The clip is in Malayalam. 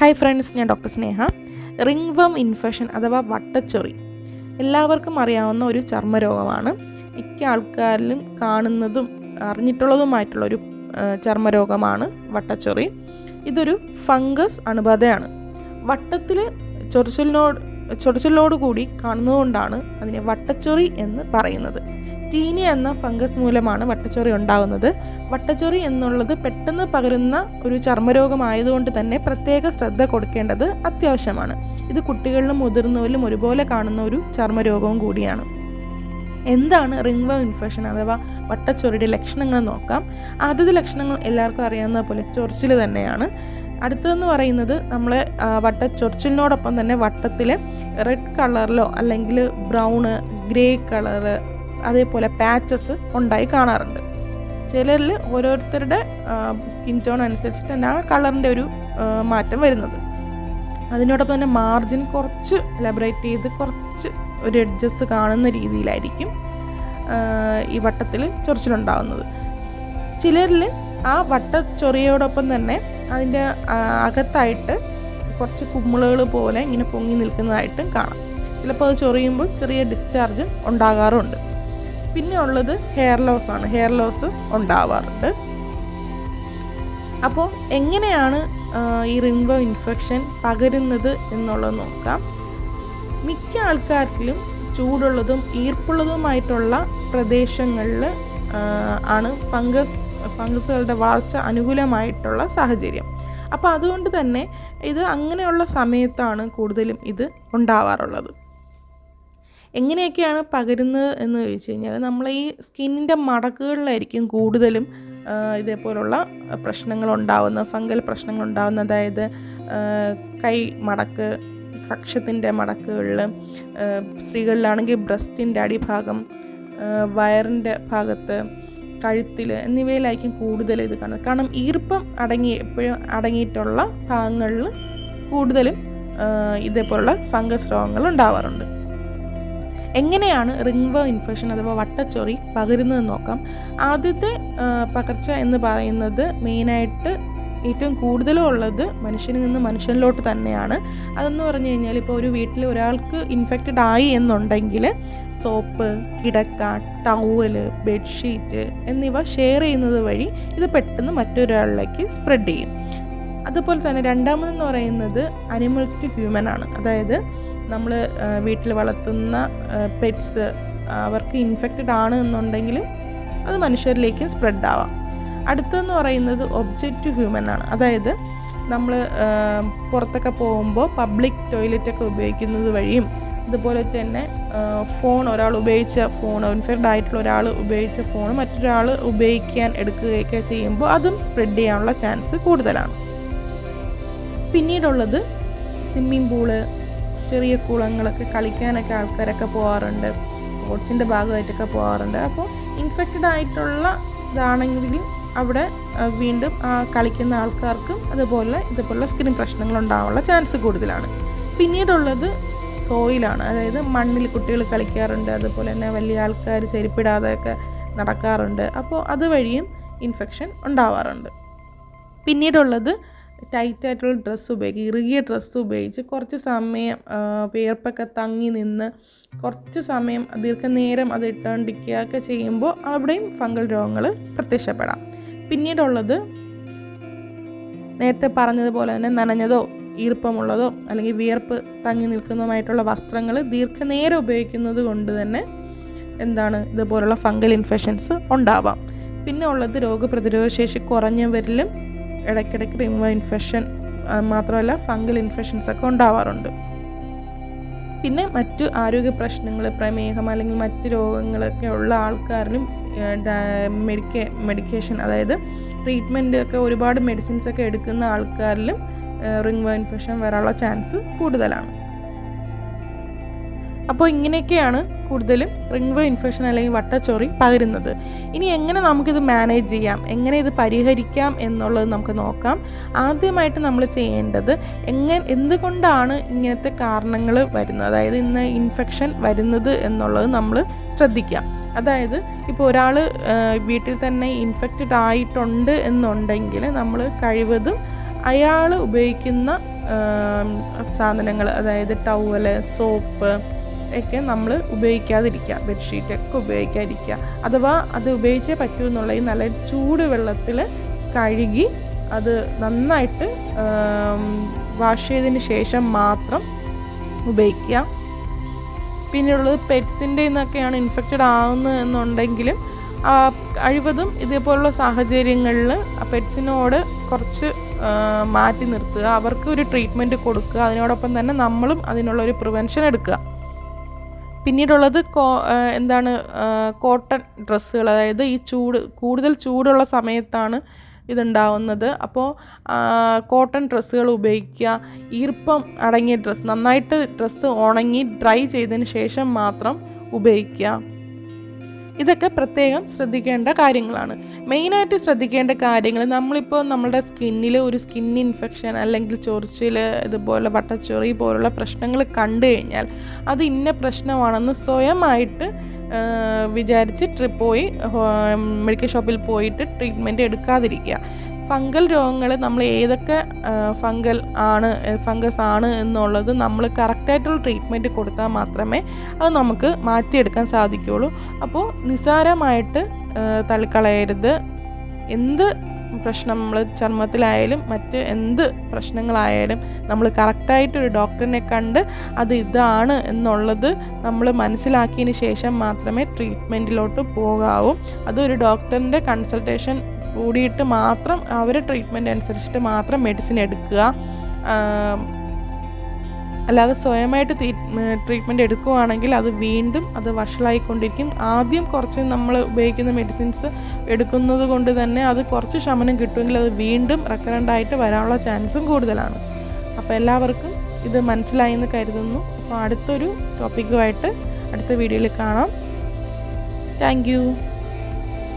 ഹായ് ഫ്രണ്ട്സ് ഞാൻ doctor Sneha. Ringworm infection അഥവാ വട്ടച്ചൊറി. എല്ലാവർക്കും അറിയാവുന്ന ഒരു ചർമ്മരോഗമാണ്. മിക്ക ആൾക്കാരിലും കാണുന്നതും അറിഞ്ഞിട്ടുള്ളതുമായിട്ടുള്ളൊരു ചർമ്മരോഗമാണ് വട്ടച്ചൊറി. ഇതൊരു ഫംഗസ് അണുബാധയാണ്. വട്ടത്തിൽ ചൊറിച്ചിലിനോട് ചൊറിച്ചിലോട് കൂടി കാണുന്നതുകൊണ്ടാണ് അതിനെ വട്ടച്ചൊറി എന്ന് പറയുന്നത്. ടീനി എന്ന ഫംഗസ് മൂലമാണ് വട്ടച്ചൊറി ഉണ്ടാകുന്നത് വട്ടച്ചൊറി എന്നുള്ളത് പെട്ടെന്ന് പകരുന്ന ഒരു ചർമ്മരോഗമായതുകൊണ്ട് തന്നെ പ്രത്യേക ശ്രദ്ധ കൊടുക്കേണ്ടത് അത്യാവശ്യമാണ്. ഇത് കുട്ടികളിലും മുതിർന്നവരിലും ഒരുപോലെ കാണുന്ന ഒരു ചർമ്മരോഗവും കൂടിയാണ്. എന്താണ് റിംഗ്വ ഇൻഫെക്ഷൻ അഥവാ വട്ടച്ചൊറിയുടെ ലക്ഷണങ്ങൾ നോക്കാം. ആദ്യത്തെ ലക്ഷണങ്ങൾ എല്ലാവർക്കും അറിയാവുന്ന പോലെ ചൊറിച്ചിൽ തന്നെയാണ്. അടുത്തതെന്ന് പറയുന്നത് നമ്മൾ വട്ടച്ചൊറിച്ചിലിനോടൊപ്പം തന്നെ വട്ടത്തിൽ റെഡ് കളറിലോ അല്ലെങ്കിൽ ബ്രൗണ് ഗ്രേ കളറ് അതേപോലെ പാച്ചസ് ഉണ്ടായി കാണാറുണ്ട്. ചിലരിൽ ഓരോരുത്തരുടെ സ്കിൻ ടോൺ അനുസരിച്ചിട്ട് തന്നെ ആ കളറിന്റെ ഒരു മാറ്റം വരുന്നത്. അതിനോടൊപ്പം തന്നെ മാർജിൻ കുറച്ച് എലബറേറ്റ് ചെയ്ത് കുറച്ച് ഒരു എഡ്ജസ് കാണുന്ന രീതിയിലായിരിക്കും ഈ വട്ടത്തിൽ ചൊറിച്ചിലുണ്ടാവുന്നത്. ചിലരിൽ ആ വട്ടച്ചൊറിയോടൊപ്പം തന്നെ അതിന്റെ അകത്തായിട്ട് കുറച്ച് കുമ്മിളുകൾ പോലെ ഇങ്ങനെ പൊങ്ങി നിൽക്കുന്നതായിട്ടും കാണാം. ചിലപ്പോൾ അത് ചൊറിയുമ്പോൾ ചെറിയ ഡിസ്ചാർജ് ഉണ്ടാകാറുണ്ട്. പിന്നെ ഉള്ളത് ഹെയർ ലോസ് ആണ്. ഹെയർ ലോസ് ഉണ്ടാവാറുണ്ട്. അപ്പോൾ എങ്ങനെയാണ് ഈ റിംബോ ഇൻഫെക്ഷൻ പകരുന്നത് എന്നുള്ളത് നോക്കാം. മിക്ക ആൾക്കാർക്കും ചൂടുള്ളതും ഈർപ്പുള്ളതുമായിട്ടുള്ള പ്രദേശങ്ങളിൽ ആണ് ഫംഗസ് ഫംഗസുകളുടെ വളർച്ച അനുകൂലമായിട്ടുള്ള സാഹചര്യം. അപ്പോൾ അതുകൊണ്ട് തന്നെ ഇത് അങ്ങനെയുള്ള സമയത്താണ് കൂടുതലും ഇത് ഉണ്ടാവാറുള്ളത്. എങ്ങനെയൊക്കെയാണ് പകരുന്നത് എന്ന് ചോദിച്ചു കഴിഞ്ഞാൽ നമ്മൾ ഈ സ്കിന്നിന്റെ മടക്കുകളിലായിരിക്കും കൂടുതലും ഇതേപോലുള്ള പ്രശ്നങ്ങൾ ഉണ്ടാവുന്ന ഫംഗൽ പ്രശ്നങ്ങൾ ഉണ്ടാവുന്ന അതായത് കൈ മടക്ക് കക്ഷത്തിന്റെ മടക്കുകളിൽ സ്ത്രീകളിലാണെങ്കിൽ ബ്രസ്റ്റിന്റെ അടിഭാഗം വയറിന്റെ ഭാഗത്ത് കഴുത്തിൽ എന്നിവയിലായിരിക്കും കൂടുതൽ ഇത് കാണുന്നത്. കാരണം ഈർപ്പം അടങ്ങി എപ്പോഴും അടങ്ങിയിട്ടുള്ള ഭാഗങ്ങളിൽ കൂടുതലും ഇതേപോലുള്ള ഫംഗസ് രോഗങ്ങൾ ഉണ്ടാവാറുണ്ട്. എങ്ങനെയാണ് റിംഗ്വ ഇൻഫെക്ഷൻ അഥവാ വട്ടച്ചൊറി പകരുന്നതെന്ന് നോക്കാം. ആദ്യത്തെ പകർച്ച എന്ന് പറയുന്നത് മെയിനായിട്ട് ഏറ്റവും കൂടുതലും ഉള്ളത് മനുഷ്യനിൽ നിന്ന് മനുഷ്യനിലോട്ട് തന്നെയാണ്. അതെന്ന് പറഞ്ഞു കഴിഞ്ഞാൽ ഇപ്പോൾ ഒരു വീട്ടിൽ ഒരാൾക്ക് ഇൻഫെക്റ്റഡ് ആയി എന്നുണ്ടെങ്കിൽ സോപ്പ് കിടക്ക ടവൽ ബെഡ്ഷീറ്റ് എന്നിവ ഷെയർ ചെയ്യുന്നത് വഴി ഇത് പെട്ടെന്ന് മറ്റൊരാളിലേക്ക് സ്പ്രെഡ് ചെയ്യും. അതുപോലെ തന്നെ രണ്ടാമതെന്ന് പറയുന്നത് അനിമൽസ് ടു ഹ്യൂമൻ ആണ്. അതായത് നമ്മൾ വീട്ടിൽ വളർത്തുന്ന പെറ്റ്സ് അവർക്ക് ഇൻഫെക്റ്റഡ് ആണ് എന്നുണ്ടെങ്കിലും അത് മനുഷ്യരിലേക്കും സ്പ്രെഡ് ആവാം. അടുത്തെന്ന് പറയുന്നത് ഒബ്ജക്റ്റ് ഹ്യൂമൻ ആണ്. അതായത് നമ്മൾ പുറത്തൊക്കെ പോകുമ്പോൾ പബ്ലിക് ടോയ്ലറ്റൊക്കെ ഉപയോഗിക്കുന്നത് വഴിയും അതുപോലെ തന്നെ ഫോൺ ഒരാൾ ഉപയോഗിച്ച ഫോൺ ഇൻഫെക്റ്റ് ആയിട്ടുള്ള ഒരാൾ ഉപയോഗിച്ച ഫോൺ മറ്റൊരാൾ ഉപയോഗിക്കാൻ എടുക്കുകയൊക്കെ ചെയ്യുമ്പോൾ അതും സ്പ്രെഡ് ചെയ്യാനുള്ള ചാൻസ് കൂടുതലാണ്. പിന്നീടുള്ളത് സ്വിമ്മിംഗ് പൂൾ ചെറിയ കുളങ്ങളൊക്കെ കളിക്കാനൊക്കെ ആൾക്കാരൊക്കെ പോകാറുണ്ട് സ്പോർട്സിന്റെ ഭാഗമായിട്ടൊക്കെ പോകാറുണ്ട് അപ്പോൾ ഇൻഫെക്റ്റഡ് ആയിട്ടുള്ള ഇതാണെങ്കിൽ അവിടെ വീണ്ടും കളിക്കുന്ന ആൾക്കാർക്കും അതുപോലെ ഇതുപോലുള്ള സ്കിൻ പ്രശ്നങ്ങൾ ഉണ്ടാവാനുള്ള ചാൻസ് കൂടുതലാണ്. പിന്നീടുള്ളത് സോയിലാണ് അതായത് മണ്ണിൽ കുട്ടികൾ കളിക്കാറുണ്ട് അതുപോലെ തന്നെ വലിയ ആൾക്കാർ ചെരുപ്പിടാതെയൊക്കെ നടക്കാറുണ്ട്. അപ്പോൾ അതുവഴിയും ഇൻഫെക്ഷൻ ഉണ്ടാവാറുണ്ട്. പിന്നീടുള്ളത് ടൈറ്റായിട്ടുള്ള ഡ്രസ്സ് ഉപയോഗിക്കുക. ഇറുകിയ ഡ്രസ്സ് ഉപയോഗിച്ച് കുറച്ച് സമയം വിയർപ്പൊക്കെ തങ്ങി നിന്ന് കുറച്ച് സമയം ദീർഘനേരം അത് ഇട്ടുകൊണ്ടിരിക്കുക ഒക്കെ ചെയ്യുമ്പോൾ അവിടെയും ഫംഗൽ രോഗങ്ങൾ പ്രത്യക്ഷപ്പെടാം. പിന്നീടുള്ളത് നേരത്തെ പറഞ്ഞതുപോലെ തന്നെ നനഞ്ഞതോ ഈർപ്പമുള്ളതോ അല്ലെങ്കിൽ വിയർപ്പ് തങ്ങി നിൽക്കുന്നതുമായിട്ടുള്ള വസ്ത്രങ്ങൾ ദീർഘനേരം ഉപയോഗിക്കുന്നത് കൊണ്ട് തന്നെ എന്താണ് ഇതുപോലുള്ള ഫംഗൽ ഇൻഫെക്ഷൻസ് ഉണ്ടാവാം. പിന്നെ ഉള്ളത് രോഗപ്രതിരോധ ശേഷി കുറഞ്ഞവരിലും ഇടയ്ക്കിടയ്ക്ക് റിംഗ് ഇൻഫെക്ഷൻ മാത്രമല്ല ഫംഗൽ ഇൻഫെക്ഷൻസ് ഒക്കെ ഉണ്ടാവാറുണ്ട്. പിന്നെ മറ്റു ആരോഗ്യ പ്രശ്നങ്ങൾ പ്രമേഹം അല്ലെങ്കിൽ മറ്റു രോഗങ്ങളൊക്കെ ഉള്ള ആൾക്കാരിലും മെഡിക്കേ മെഡിക്കേഷൻ അതായത് ട്രീറ്റ്മെന്റ് ഒക്കെ ഒരുപാട് മെഡിസിൻസ് ഒക്കെ എടുക്കുന്ന ആൾക്കാരിലും റിംഗ് ഇൻഫെക്ഷൻ വരാനുള്ള ചാൻസ് കൂടുതലാണ്. അപ്പോൾ ഇങ്ങനെയൊക്കെയാണ് കൂടുതലും റിംഗ് ഇൻഫെക്ഷൻ അല്ലെങ്കിൽ വട്ടച്ചോറി പകരുന്നത്. ഇനി എങ്ങനെ നമുക്കിത് മാനേജ് ചെയ്യാം? എങ്ങനെ ഇത് പരിഹരിക്കാം എന്നുള്ളത് നമുക്ക് നോക്കാം. ആദ്യമായിട്ട് നമ്മൾ ചെയ്യേണ്ടത് എങ്ങനെ എന്തുകൊണ്ടാണ് ഇങ്ങനത്തെ കാരണങ്ങൾ വരുന്നത്? അതായത് ഇന്ന് ഇൻഫെക്ഷൻ വരുന്നത് എന്നുള്ളത് നമ്മൾ ശ്രദ്ധിക്കുക അതായത് ഇപ്പോൾ ഒരാൾ വീട്ടിൽ തന്നെ ഇൻഫെക്റ്റഡ് ആയിട്ടുണ്ട് എന്നുണ്ടെങ്കിൽ നമ്മൾ കഴിവതും അയാൾ ഉപയോഗിക്കുന്ന സാധനങ്ങൾ അതായത് ടവൽ സോപ്പ് ഒക്കെ നമ്മൾ ഉപയോഗിക്കാതിരിക്കുക. ബെഡ്ഷീറ്റ് ഒക്കെ ഉപയോഗിക്കാതിരിക്കുക. അഥവാ അത് ഉപയോഗിച്ചേ പറ്റൂ എന്നുള്ള ഈ നല്ല ചൂട് വെള്ളത്തിൽ കഴുകി അത് നന്നായിട്ട് വാഷ് ചെയ്തതിന് ശേഷം മാത്രം ഉപയോഗിക്കുക. പിന്നെയുള്ളത് പെറ്റ്സിന്റെ നിന്നൊക്കെയാണ് ഇൻഫെക്റ്റഡ് ആവുന്നത് എന്നുണ്ടെങ്കിലും കഴിവതും ഇതേപോലുള്ള സാഹചര്യങ്ങളിൽ പെറ്റ്സിനോട് കുറച്ച് മാറ്റി നിർത്തുക. അവർക്ക് ഒരു ട്രീറ്റ്മെന്റ് കൊടുക്കുക. അതിനോടൊപ്പം തന്നെ നമ്മളും അതിനുള്ള ഒരു പ്രിവെൻഷൻ എടുക്കുക. പിന്നീടുള്ളത് കോ എന്താണ് കോട്ടൺ ഡ്രസ്സുകൾ അതായത് ഈ ചൂട് കൂടുതൽ ചൂടുള്ള സമയത്താണ് ഇതുണ്ടാവുന്നത്. അപ്പോൾ കോട്ടൺ ഡ്രസ്സുകൾ ഉപയോഗിക്കുക ഈർപ്പം അടങ്ങിയ ഡ്രസ്സ് നന്നായിട്ട് ഡ്രസ്സ് ഉണങ്ങി ഡ്രൈ ചെയ്തതിന് ശേഷം മാത്രം ഉപയോഗിക്കുക. ഇതൊക്കെ പ്രത്യേകം ശ്രദ്ധിക്കേണ്ട കാര്യങ്ങളാണ്. മെയിനായിട്ട് ശ്രദ്ധിക്കേണ്ട കാര്യങ്ങൾ നമ്മളിപ്പോൾ നമ്മുടെ സ്കിന്നിൽ ഒരു സ്കിൻ ഇൻഫെക്ഷൻ അല്ലെങ്കിൽ ചൊറിച്ചിൽ ഇതുപോലെ വട്ടച്ചൊറി പോലുള്ള പ്രശ്നങ്ങൾ കണ്ടു കഴിഞ്ഞാൽ അത് ഇന്ന പ്രശ്നമാണെന്ന് സ്വയമായിട്ട് വിചാരിച്ച് ട്രിപ്പ് പോയി മെഡിക്കൽ ഷോപ്പിൽ പോയിട്ട് ട്രീറ്റ്മെന്റ് എടുക്കാതിരിക്കുക. ഫംഗൽ രോഗങ്ങൾ നമ്മൾ ഏതൊക്കെ ഫംഗൽ ആണ് ഫംഗസ് ആണ് എന്നുള്ളത് നമ്മൾ കറക്റ്റായിട്ടുള്ള ട്രീറ്റ്മെന്റ് കൊടുത്താൽ മാത്രമേ അത് നമുക്ക് മാറ്റിയെടുക്കാൻ സാധിക്കുകയുള്ളൂ. അപ്പോൾ നിസ്സാരമായിട്ട് തള്ളിക്കളയരുത്. എന്ത് പ്രശ്നം നമ്മൾ ചർമ്മത്തിലായാലും മറ്റ് എന്ത് പ്രശ്നങ്ങളായാലും നമ്മൾ കറക്റ്റായിട്ടൊരു ഡോക്ടറിനെ കണ്ട് അത് ഇതാണ് എന്നുള്ളത് നമ്മൾ മനസ്സിലാക്കിയതിന് ശേഷം മാത്രമേ ട്രീറ്റ്മെന്റിലോട്ട് പോകാവൂ. അതൊരു ഡോക്ടറിന്റെ കൺസൾട്ടേഷൻ കൂടിയിട്ട് മാത്രം അവരെ ട്രീറ്റ്മെന്റ് അനുസരിച്ചിട്ട് മാത്രം മെഡിസിൻ എടുക്കുക. അല്ലാതെ സ്വയമായിട്ട് ട്രീറ്റ്മെന്റ് എടുക്കുകയാണെങ്കിൽ അത് വീണ്ടും അത് വഷളായിക്കൊണ്ടിരിക്കും. ആദ്യം കുറച്ച് നമ്മൾ ഉപയോഗിക്കുന്ന മെഡിസിൻസ് എടുക്കുന്നത് കൊണ്ട് തന്നെ അത് കുറച്ച് ശമനം കിട്ടുമെങ്കിൽ അത് വീണ്ടും റെക്കറന്റ് ആയിട്ട് വരാനുള്ള ചാൻസും കൂടുതലാണ്. അപ്പോൾ എല്ലാവർക്കും ഇത് മനസ്സിലായി എന്ന് കരുതുന്നു. അപ്പോൾ അടുത്തൊരു ടോപ്പിക്കുമായിട്ട് അടുത്ത വീഡിയോയിൽ കാണാം. താങ്ക്